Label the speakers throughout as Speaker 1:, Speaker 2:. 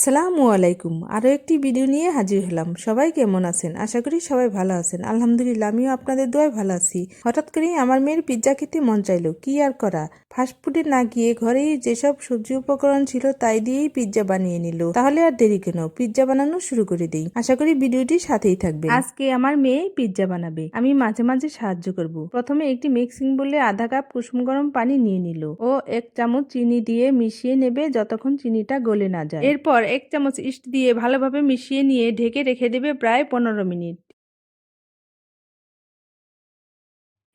Speaker 1: আসসালামু আলাইকুম। আরও একটি ভিডিও নিয়ে হাজির হলাম। সবাই কেমন আছেন? আশা করি সবাই ভালো আছেন। আলহামদুলিল্লাহ, আমিও আপনাদের দোয়ায় ভালো আছি। হঠাৎ করেই আমার মেয়ের পিজ্জা খেতে মন চাইলো। কি আর করা? ফাস্টফুডে না গিয়ে ঘরেই যেসব সবজি উপকরণ ছিল তাই দিয়েই পিৎজা বানিয়ে নিল। তাহলে আর দেরি কেন? পিৎজা বানানো শুরু করে দিই। আশা করি ভিডিওটি সাথেই থাকবে। আজকে আমার মেয়ে পিৎজা বানাবে। আমি মাঝে মাঝে সাহায্য করব। প্রথমে একটি মিক্সিং বলে আধা কাপ কুসুম গরম পানি নিয়ে নিল ও এক চামচ চিনি দিয়ে মিশিয়ে নেবে যতক্ষণ চিনিটা গলে না যায়। এরপর এক চামচ ইস্ট দিয়ে ভালোভাবে মিশিয়ে নিয়ে ঢেকে রেখে দেবে প্রায় পনেরো মিনিট।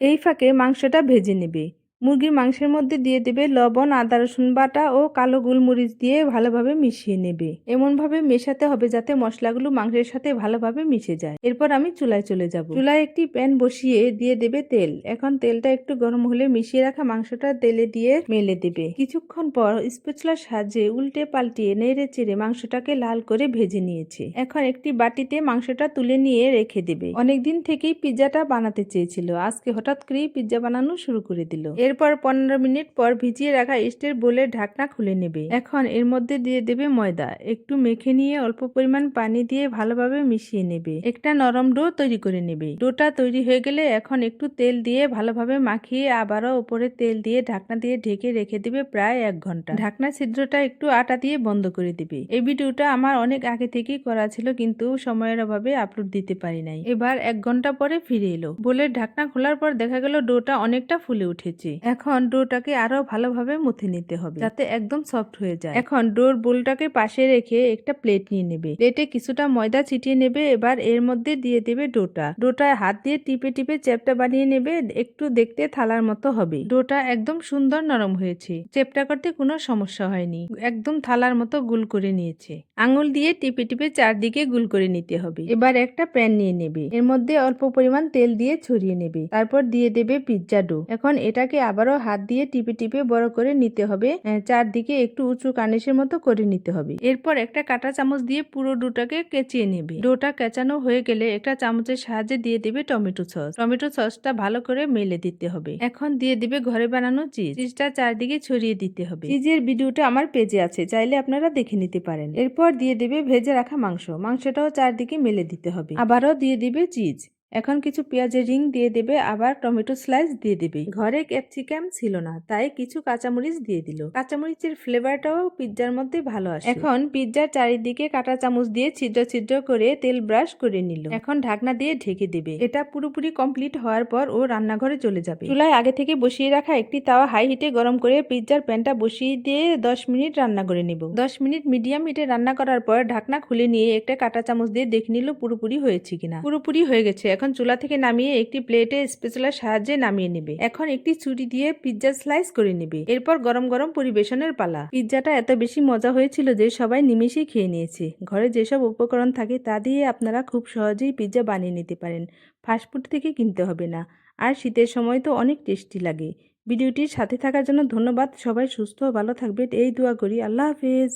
Speaker 1: এই ফাঁকে মাংসটা ভেজে নেবে। মুরগির মাংসের মধ্যে দিয়ে দেবে লবণ, আদা, রসুন বাটা ও কালো গোলমরিচ দিয়ে ভালোভাবে মিশিয়ে নেবে। এমনভাবে মেশাতে হবে যাতে মশলাগুলো মাংসের সাথে ভালোভাবে মিশে যায়। এরপর আমি চুলায় চলে যাব। চুলায় একটি প্যান বসিয়ে দিয়ে দেবে তেল। এখন তেলটা একটু গরম হলে মিশিয়ে রাখা মাংসটা তেলে দিয়ে মেলে দেবে। কিছুক্ষণ পর স্পেচলার সাহায্যে উল্টে পাল্টিয়ে নেড়ে চেড়ে মাংসটাকে লাল করে ভেজে নিয়েছে। এখন একটি বাটিতে মাংসটা তুলে নিয়ে রেখে দেবে। অনেকদিন থেকেই পিৎজাটা বানাতে চেয়েছিল। আজকে হঠাৎ করেই পিৎজা বানানো শুরু করে দিল। এরপর পনেরো মিনিট পর ভিজিয়ে রাখা স্টের বোলের ঢাকনা খুলে নেবে। এখন এর মধ্যে দিয়ে দেবে ময়দা। একটু মেখে নিয়ে অল্প পরিমাণ পানি দিয়ে ভালোভাবে মিশিয়ে নেবে। একটা নরম ডো তৈরি করে নেবে। ডোটা তৈরি হয়ে গেলে এখন একটু তেল দিয়ে ভালোভাবে মাখিয়ে আবারও উপরে তেল দিয়ে ঢাকনা দিয়ে ঢেকে রেখে দিবে প্রায় এক ঘণ্টা। ঢাকনা ছিদ্রটা একটু আটা দিয়ে বন্ধ করে দিবে। এই ভিডিওটা আমার অনেক আগে থেকেই করা ছিল কিন্তু সময়ের অভাবে আপলোড দিতে পারি নাই। এবার এক ঘণ্টা পরে ফিরে এলো। বোলের ঢাকনা খোলার পর দেখা গেল ডোটা অনেকটা ফুলে উঠেছে। এখন ডোটাকে আরও ভালোভাবে মুথে নিতে হবে যাতে একদম সফট হয়ে যায়। এখন ডোর বোলটাকে পাশে রেখে একটা প্লেট নিয়ে নেবে। প্লেটে কিছুটা ময়দা ছিটিয়ে নেবে, এবার এর মধ্যে দিয়ে দেবে ডোটা। ডোটায় হাত দিয়ে টিপে টিপে চ্যাপটা বানিয়ে নেবে, একটু দেখতে থালার মতো হবে। ডোটা একদম সুন্দর নরম হয়েছে। চেপটা করতে কোনো সমস্যা হয়নি। একদম থালার মতো গুল করে নিয়েছে। আঙুল দিয়ে টিপে টিপে চারদিকে গুল করে নিতে হবে। এবার একটা প্যান নিয়ে নেবে। এর মধ্যে অল্প পরিমাণ তেল দিয়ে ছড়িয়ে নেবে। তারপর দিয়ে দেবে পিৎজা ডো। এখন এটাকে আবারও হাত দিয়ে টিপে টিপে বড় করে নিতে হবে। চারদিকে একটু উঁচু কানিসের মতো করে নিতে হবে। এরপর একটা কাঁটা চামচ দিয়ে পুরো ডোটাকে কেচিয়ে নেবে। ডোটা কেচানো হয়ে গেলে একটা চামচের সাহায্যে দিয়ে দিবে টমেটো সস। টমেটো সসটা ভালো করে মেলে দিতে হবে। এখন দিয়ে দিবে ঘরে বানানো চিজ। চিজটা চারদিকে ছড়িয়ে দিতে হবে। চিজের ভিডিওটা আমার পেজে আছে, চাইলে আপনারা দেখে নিতে পারেন। এরপর দিয়ে দিবে ভেজে রাখা মাংস। মাংসটাও চারদিকে মেলে দিতে হবে। আবারও দিয়ে দিবে চিজ। এখন কিছু পেঁয়াজের রিং দিয়ে দেবে, আবার টমেটো স্লাইস দিয়ে দেবে। ঘরে ক্যাপসিকাম ছিল না, তাই কিছু কাঁচামরিচ দিয়ে দিল। কাঁচামরিচের ফ্লেভারটাও পিৎজার মধ্যে ভালো আসে। এখন পিৎজার চারিদিকে কাঁটা চামচ দিয়ে ছিদ্র ছিদ্র করে তেল ব্রাশ করে নিল। এখন ঢাকনা দিয়ে ঢেকে দেবে। এটা পুরোপুরি কমপ্লিট হওয়ার পর ও রান্নাঘরে চলে যাবে। চুলায় আগে থেকে বসিয়ে রাখা একটি তাওয়া হাই হিটে গরম করে পিৎজার প্যানটা বসিয়ে দিয়ে দশ মিনিট রান্না করে নিব। দশ মিনিট মিডিয়াম হিটে রান্না করার পর ঢাকনা খুলে নিয়ে একটা কাঁটা চামচ দিয়ে দেখে নিল পুরোপুরি হয়েছে কিনা। পুরোপুরি হয়ে গেছে। এখন চুলা থেকে নামিয়ে একটি প্লেটে স্পেশালার সাহায্যে নামিয়ে নেবে। এখন একটি ছুরি দিয়ে পিৎজা স্লাইস করে নেবে। এরপর গরম গরম পরিবেশনের পালা। পিৎজাটা এত বেশি মজা হয়েছিল যে সবাই নিমিশেই খেয়ে নিয়েছে। ঘরে যেসব উপকরণ থাকে তা দিয়ে আপনারা খুব সহজেই পিৎজা বানিয়ে নিতে পারেন। ফাস্টফুড থেকে কিনতে হবে না। আর শীতের সময় তো অনেক টেস্টি লাগে। ভিডিওটির সাথে থাকার জন্য ধন্যবাদ। সবাই সুস্থ ও ভালো থাকবেন। এই দোয়া করি। আল্লাহ হাফেজ।